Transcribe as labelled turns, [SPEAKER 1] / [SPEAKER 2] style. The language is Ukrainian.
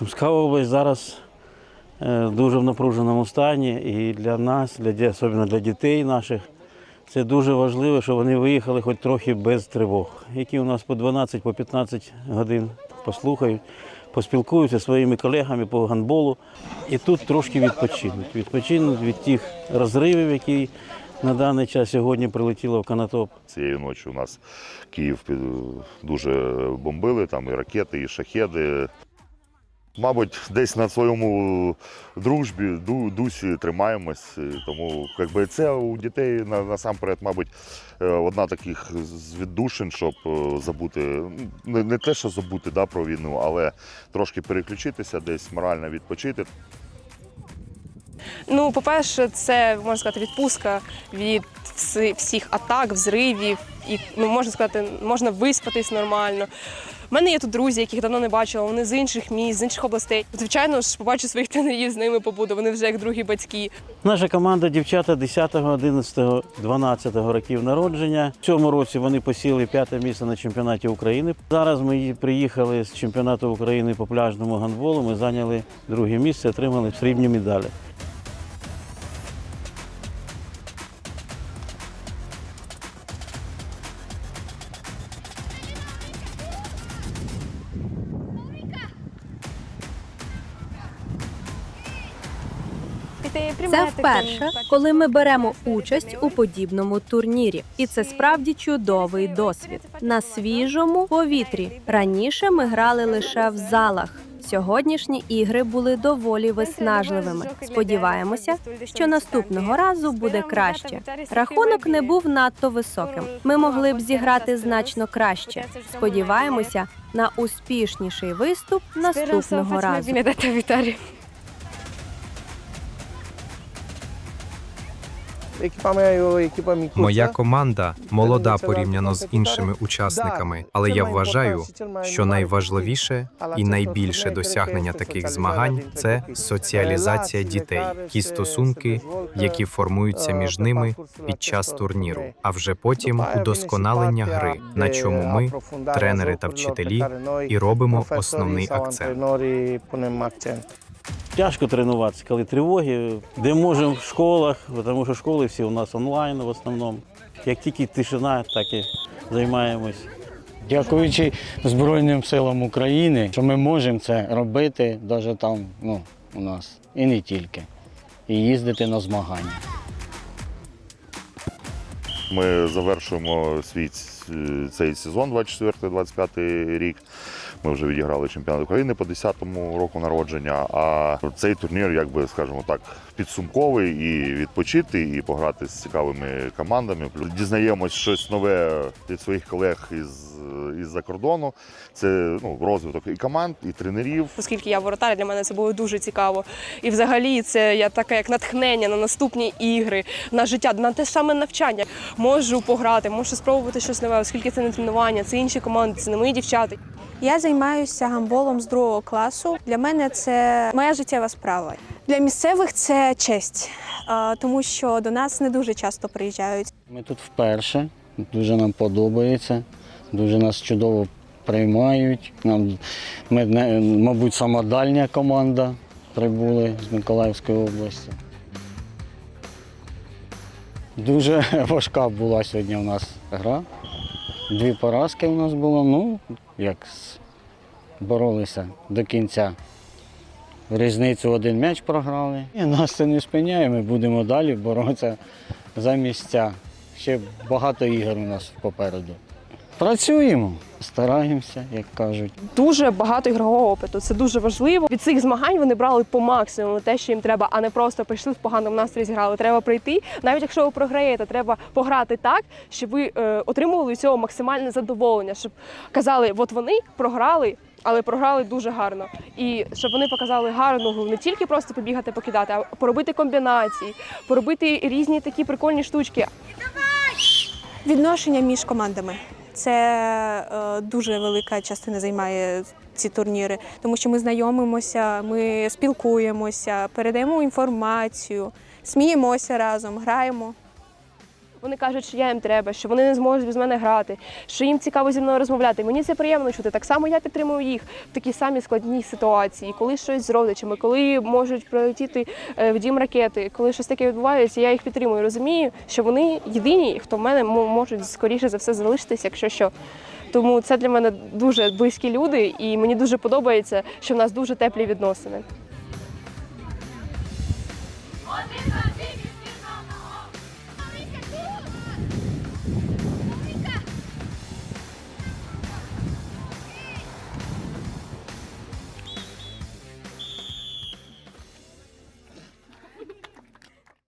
[SPEAKER 1] Сумська зараз е, дуже в напруженому стані і для нас, для, особливо для дітей наших, це дуже важливо, щоб вони виїхали хоч трохи без тривог, які у нас по 12, по 15 годин послухають, поспілкуються зі своїми колегами по гандболу і тут трошки відпочинуть. Відпочинуть від тих розривів, які на даний час сьогодні прилетіло в Канатоп.
[SPEAKER 2] Цієї ночі у нас Київ дуже бомбили, там і ракети, і шахеди. Мабуть, десь на своєму дружбі, ду- дусі тримаємось. Тому якби це у дітей насамперед, мабуть, е, одна таких з віддушин, щоб е, забути, не, не те, що забути да, про війну, але трошки переключитися, десь морально відпочити.
[SPEAKER 3] Ну, по-перше, це можна сказати відпустка від всіх атак, взривів, і ну можна сказати, можна виспатись нормально. У мене є тут друзі, яких давно не бачила, вони з інших міст, з інших областей. Звичайно ж, побачу своїх тренерів, з ними побуду. Вони вже як другі батьки.
[SPEAKER 1] Наша команда дівчата 10, 11, 12 років народження. В цьому році вони посіли п'яте місце на чемпіонаті України. Зараз ми приїхали з чемпіонату України по пляжному гандболу. Ми зайняли друге місце, отримали срібні медалі.
[SPEAKER 4] Це вперше, коли ми беремо участь у подібному турнірі, і це справді чудовий досвід на свіжому повітрі. Раніше ми грали лише в залах. Сьогоднішні ігри були доволі виснажливими. Сподіваємося, що наступного разу буде краще. Рахунок не був надто високим. Ми могли б зіграти значно краще. Сподіваємося на успішніший виступ наступного разу.
[SPEAKER 5] Моя команда молода порівняно з іншими учасниками, але я вважаю, що найважливіше і найбільше досягнення таких змагань це соціалізація дітей, ті стосунки, які формуються між ними під час турніру, а вже потім удосконалення гри, на чому ми, тренери та вчителі, і робимо основний акцент.
[SPEAKER 1] Тяжко тренуватися, коли тривоги, де можемо в школах, тому що школи всі у нас онлайн в основному. Як тільки тишина, так і займаємось.
[SPEAKER 6] Дякуючи Збройним силам України, що ми можемо це робити навіть там, ну, у нас, і не тільки. І їздити на змагання.
[SPEAKER 2] Ми завершуємо свій цей сезон 24-25 рік. Ми вже відіграли чемпіонат України по 10-му року народження. А цей турнір, якби скажімо так, підсумковий і відпочити, і пограти з цікавими командами. Плюс Дізнаємось щось нове від своїх колег із, із-за кордону. Це ну, розвиток і команд, і тренерів.
[SPEAKER 3] Оскільки я воротар, для мене це було дуже цікаво. І взагалі це я таке як натхнення на наступні ігри, на життя, на те саме навчання. Можу пограти, можу спробувати щось нове, оскільки це не тренування, це інші команди, це не мої дівчата.
[SPEAKER 7] Я займаюся гандболом з другого класу. Для мене це моя життєва справа. Для місцевих це честь, тому що до нас не дуже часто приїжджають.
[SPEAKER 6] Ми тут вперше, дуже нам подобається, дуже нас чудово приймають. Нам, ми, мабуть, сама дальня команда прибули з Миколаївської області. Дуже важка була сьогодні у нас гра. Дві поразки у нас було, ну, як боролися до кінця. Різницю один м'яч програли. І нас це не спиняє, ми будемо далі боротися за місця. Ще багато ігор у нас попереду. Працюємо, стараємося, як кажуть.
[SPEAKER 3] Дуже багато ігрового опиту. Це дуже важливо. Від цих змагань вони брали по максимуму те, що їм треба, а не просто прийшли в поганому настрої зіграли. Треба прийти. Навіть якщо ви програєте, треба пограти так, щоб ви е, отримували цього максимальне задоволення, щоб казали, от вони програли. Але програли дуже гарно. І щоб вони показали гарну гру, не тільки просто побігати, покидати, а поробити комбінації, поробити різні такі прикольні штучки.
[SPEAKER 7] Відношення між командами це е, дуже велика частина займає ці турніри, тому що ми знайомимося, ми спілкуємося, передаємо інформацію, сміємося разом, граємо.
[SPEAKER 3] Вони кажуть, що я їм треба, що вони не зможуть без мене грати, що їм цікаво зі мною розмовляти. Мені це приємно чути. Так само я підтримую їх в такій самій складній ситуації, коли щось з родичами, коли можуть прилетіти е, в дім ракети, коли щось таке відбувається, я їх підтримую. Розумію, що вони єдині, хто в мене мо- можуть скоріше за все залишитись, якщо що. Тому це для мене дуже близькі люди, і мені дуже подобається, що в нас дуже теплі відносини.